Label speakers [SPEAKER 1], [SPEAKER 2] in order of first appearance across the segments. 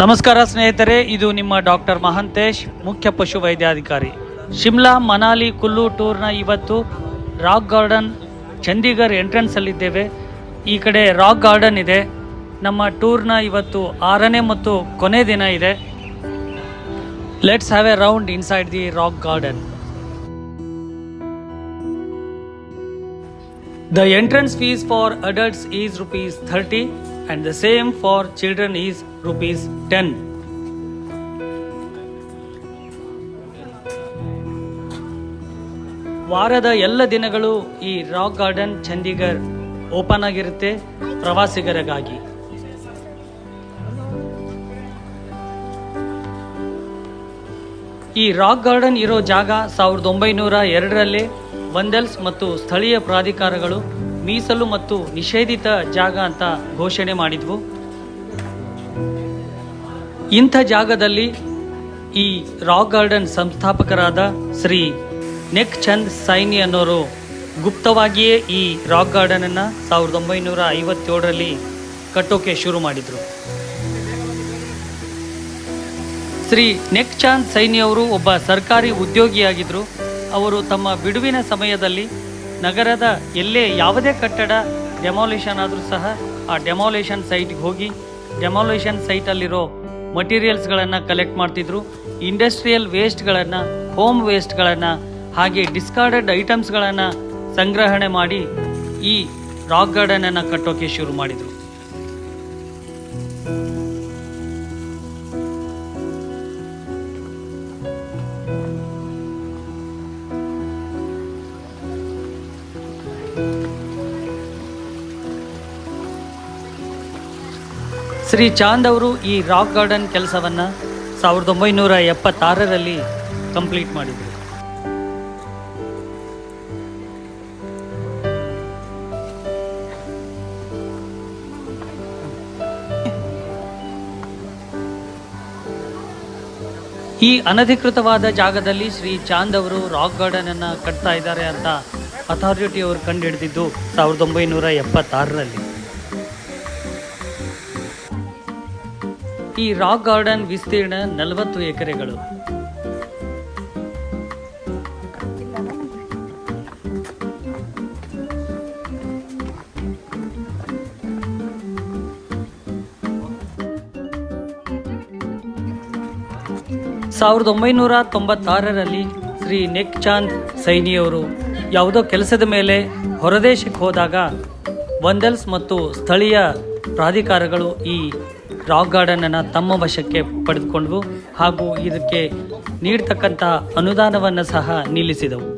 [SPEAKER 1] ನಮಸ್ಕಾರ ಸ್ನೇಹಿತರೆ, ಇದು ನಿಮ್ಮ ಡಾಕ್ಟರ್ ಮಹಂತೇಶ್, ಮುಖ್ಯ ಪಶು ವೈದ್ಯಾಧಿಕಾರಿ. ಶಿಮ್ಲಾ, ಮನಾಲಿ, ಕುಲ್ಲು ಟೂರ್ನ ಇವತ್ತು ರಾಕ್ ಗಾರ್ಡನ್, ಚಂಡೀಗರ್ ಎಂಟ್ರೆನ್ಸ್ ಅಲ್ಲಿದ್ದೇವೆ. ಈ ಕಡೆ ರಾಕ್ ಗಾರ್ಡನ್ ಇದೆ. ನಮ್ಮ ಟೂರ್ನ ಇವತ್ತು ಆರನೇ ಮತ್ತು ಕೊನೆ ದಿನ ಇದೆ. Let's have a round inside the rock garden the entrance fees for adults is rupees 30 and the same for children is rupees 10. ವಾರದ ಎಲ್ಲ ದಿನಗಳು ಈ ರಾಕ್ ಗಾರ್ಡನ್ ಚಂಡೀಗರ್ ಓಪನ್ ಆಗಿರುತ್ತೆ ಪ್ರವಾಸಿಗರಿಗಾಗಿ ಈ ರಾಕ್ ಗಾರ್ಡನ್ ಇರೋ ಜಾಗ ಸಾವಿರದ ಒಂಬೈನೂರ ಎರಡರಲ್ಲಿ ವಂದೆಲ್ಸ್ ಮತ್ತು ಸ್ಥಳೀಯ ಪ್ರಾಧಿಕಾರಗಳು ಮೀಸಲು ಮತ್ತು ನಿಷೇಧಿತ ಜಾಗ ಅಂತ ಘೋಷಣೆ ಮಾಡಿದ್ವು. ಇಂಥ ಜಾಗದಲ್ಲಿ ಈ ರಾಕ್ ಗಾರ್ಡನ್ ಸಂಸ್ಥಾಪಕರಾದ ಶ್ರೀ ನೆಕ್ ಚಂದ್ ಸೈನಿ ಅನ್ನೋರು ಗುಪ್ತವಾಗಿಯೇ ಈ ರಾಕ್ ಗಾರ್ಡನನ್ನು ಸಾವಿರದ ಒಂಬೈನೂರ ಐವತ್ತೇಳರಲ್ಲಿ ಕಟ್ಟೋಕೆ ಶುರು ಮಾಡಿದರು. ಶ್ರೀ ನೆಕ್ ಚಾಂದ್ ಸೈನಿ ಅವರು ಒಬ್ಬ ಸರ್ಕಾರಿ ಉದ್ಯೋಗಿಯಾಗಿದ್ದರು. ಅವರು ತಮ್ಮ ಬಿಡುವಿನ ಸಮಯದಲ್ಲಿ ನಗರದ ಎಲ್ಲೇ ಯಾವುದೇ ಕಟ್ಟಡ ಡೆಮಾಲಿಷನ್ ಆದರೂ ಸಹ ಆ ಡೆಮಾಲಿಷನ್ ಸೈಟ್ಗೆ ಹೋಗಿ ಡೆಮಾಲಿಷನ್ ಸೈಟಲ್ಲಿರೋ ಮಟೀರಿಯಲ್ಸ್ಗಳನ್ನು ಕಲೆಕ್ಟ್ ಮಾಡ್ತಿದ್ರು. ಇಂಡಸ್ಟ್ರಿಯಲ್ ವೇಸ್ಟ್ಗಳನ್ನು ಹೋಮ್ ವೇಸ್ಟ್ಗಳನ್ನು ಹಾಗೆ ಡಿಸ್ಕಾರ್ಡೆಡ್ ಐಟಮ್ಸ್ಗಳನ್ನು ಸಂಗ್ರಹಣೆ ಮಾಡಿ ಈ ರಾಕ್ ಗಾರ್ಡನನ್ನು ಕಟ್ಟೋಕೆ ಶುರು ಮಾಡಿದರು. ಶ್ರೀ ಚಾಂದ್ ಅವರು ಈ ರಾಕ್ ಗಾರ್ಡನ್ ಕೆಲಸವನ್ನು ಸಾವಿರದ ಒಂಬೈನೂರ ಎಪ್ಪತ್ತಾರರಲ್ಲಿ ಕಂಪ್ಲೀಟ್ ಮಾಡಿದರು. ಈ ಅನಧಿಕೃತವಾದ ಜಾಗದಲ್ಲಿ ಶ್ರೀ ಚಾಂದ್ ಅವರು ರಾಕ್ ಗಾರ್ಡನ್ ಅನ್ನ ಕಟ್ತಾ ಇದ್ದಾರೆ ಅಂತ ಅಥಾರಿಟಿ ಅವರು ಕಂಡುಹಿಡಿದಿದ್ದು ಸಾವಿರದ ಒಂಬೈನೂರ ಎಪ್ಪತ್ತಾರರಲ್ಲಿ. ಈ ರಾಕ್ ಗಾರ್ಡನ್ ವಿಸ್ತೀರ್ಣ ನಲವತ್ತು ಎಕರೆಗಳು. ಸಾವಿರದ ಒಂಬೈನೂರ ತೊಂಬತ್ತಾರರಲ್ಲಿ ಶ್ರೀ ನೆಕ್ ಚಾಂದ್ ಸೈನಿಯವರು ಯಾವುದೋ ಕೆಲಸದ ಮೇಲೆ ಹೊರದೇಶಕ್ಕೆ ಹೋದಾಗ ವಂದಲ್ಸ್ ಮತ್ತು ಸ್ಥಳೀಯ ಪ್ರಾಧಿಕಾರಗಳು ಈ ರಾಕ್ ಗಾರ್ಡನನ್ನು ತಮ್ಮ ವಶಕ್ಕೆ ಪಡೆದುಕೊಂಡವು ಹಾಗೂ ಇದಕ್ಕೆ ನೀಡ್ತಕ್ಕಂಥ ಅನುದಾನವನ್ನು ಸಹ ನಿಲ್ಲಿಸಿದವು.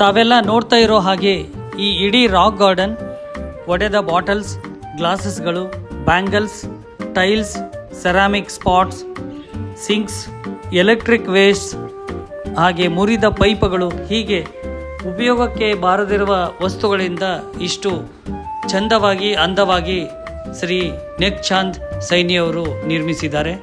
[SPEAKER 1] ತಾವೆಲ್ಲ ನೋಡ್ತಾ ಇರೋ ಹಾಗೆ ಈ ಇಡೀ ರಾಕ್ ಗಾರ್ಡನ್, ಒಡೆದ bottles, ಗ್ಲಾಸಸ್ಗಳು, bangles, tiles, ceramic spots, sinks, electric waste, ಹಾಗೆ ಮುರಿದ ಪೈಪ್ಗಳು ಹೀಗೆ ಉಪಯೋಗಕ್ಕೆ ಬಾರದಿರುವ ವಸ್ತುಗಳಿಂದ ಇಷ್ಟು ಚಂದವಾಗಿ ಅಂದವಾಗಿ ಶ್ರೀ ನೆಕ್ ಚಾಂದ್ ಸೈನಿಯವರು ನಿರ್ಮಿಸಿದ್ದಾರೆ.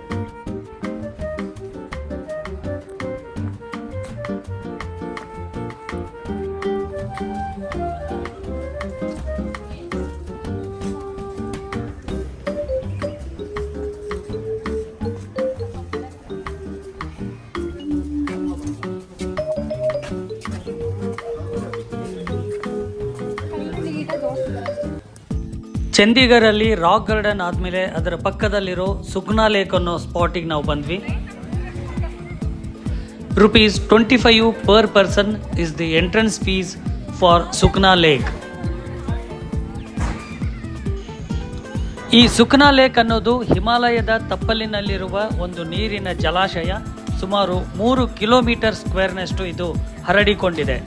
[SPEAKER 1] ಚಂಡೀಗರಲ್ಲಿ ರಾಕ್ ಗಾರ್ಡನ್ ಆದಮೇಲೆ ಅದರ ಪಕ್ಕದಲ್ಲಿರೋ ಸುಗ್ನಾ ಲೇಕ್ ಅನ್ನೋ ಸ್ಪಾಟಿಗೆ ನಾವು ಬಂದ್ವಿ. Rupees twenty five per person is the entrance fees for Sukhna lake. ಈ ಸುಕ್ನಾ ಲೇಕ್ ಅನ್ನೋದು ಹಿಮಾಲಯದ ತಪ್ಪಲಿನಲ್ಲಿರುವ ಒಂದು ನೀರಿನ ಜಲಾಶಯ. ಸುಮಾರು ಮೂರು ಕಿಲೋಮೀಟರ್ ಸ್ಕ್ವೇರ್ನಷ್ಟು ಇದು ಹರಡಿಕೊಂಡಿದೆ.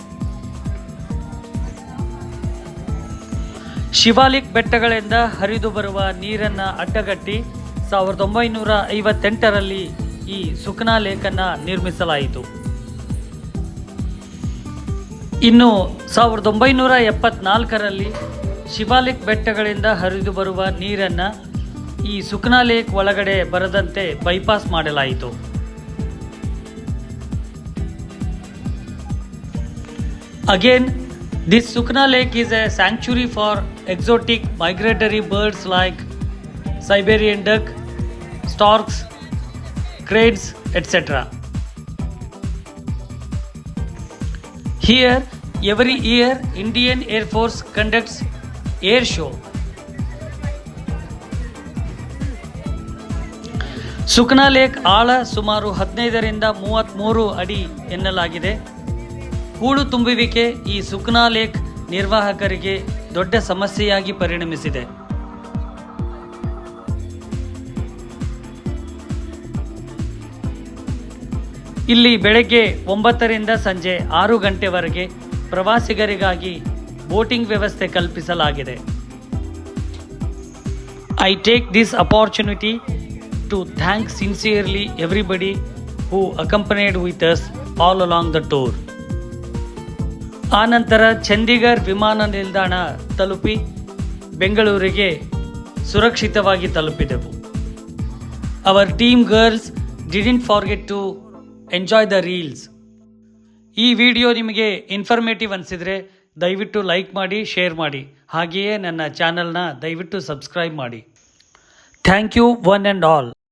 [SPEAKER 1] ಶಿವಾಲಿಕ್ ಬೆಟ್ಟಗಳಿಂದ ಹರಿದು ಬರುವ ನೀರನ್ನು ಅಡ್ಡಗಟ್ಟಿ ಸಾವಿರದ ಒಂಬೈನೂರ ಐವತ್ತೆಂಟರಲ್ಲಿ ಈ ಸುಖನಾ ಲೇಕನ್ನು ನಿರ್ಮಿಸಲಾಯಿತು. ಇನ್ನು ಸಾವಿರದ ಒಂಬೈನೂರ ಎಪ್ಪತ್ನಾಲ್ಕರಲ್ಲಿ ಶಿವಾಲಿಕ್ ಬೆಟ್ಟಗಳಿಂದ ಹರಿದು ಬರುವ ನೀರನ್ನು ಈ ಸುಖನಾ ಲೇಕ್ ಒಳಗಡೆ ಬರದಂತೆ ಬೈಪಾಸ್ ಮಾಡಲಾಯಿತು. Again, this Sukna Lake is a sanctuary for exotic migratory birds like Siberian duck, storks, cranes, etc. Here, every year, Indian Air Force conducts air show. Sukhna lake ಆಳ ಸುಮಾರು ಹದಿನೈದರಿಂದ ಮೂವತ್ತ್ಮೂರು ಅಡಿ ಎನ್ನಲಾಗಿದೆ ಹೂಳು ತುಂಬುವಿಕೆ ಈ ಸುಕ್ನಾ ಲೇಕ್ ನಿರ್ವಾಹಕರಿಗೆ ದೊಡ್ಡ ಸಮಸ್ಯೆಯಾಗಿ ಪರಿಣಮಿಸಿದೆ. ಇಲ್ಲಿ ಬೆಳಗ್ಗೆ ಒಂಬತ್ತರಿಂದ ಸಂಜೆ ಆರು ಗಂಟೆವರೆಗೆ ಪ್ರವಾಸಿಗರಿಗಾಗಿ ಬೋಟಿಂಗ್ ವ್ಯವಸ್ಥೆ ಕಲ್ಪಿಸಲಾಗಿದೆ. I take this opportunity to thank sincerely everybody who accompanied with us all along the tour ಆನಂತರ ಚಂಡೀಗರ್ ವಿಮಾನ ನಿಲ್ದಾಣ ತಲುಪಿ ಬೆಂಗಳೂರಿಗೆ ಸುರಕ್ಷಿತವಾಗಿ ತಲುಪಿದೆವು. Our team girls didn't forget to enjoy the reels ಈ ವಿಡಿಯೋ ನಿಮಗೆ ಇನ್ಫಾರ್ಮೇಟಿವ್ ಅನಿಸಿದರೆ ದಯವಿಟ್ಟು ಲೈಕ್ ಮಾಡಿ ಶೇರ್ ಮಾಡಿ. ಹಾಗೆಯೇ ನನ್ನ ಚಾನಲ್ನ ದಯವಿಟ್ಟು ಸಬ್ಸ್ಕ್ರೈಬ್ ಮಾಡಿ. Thank you one and all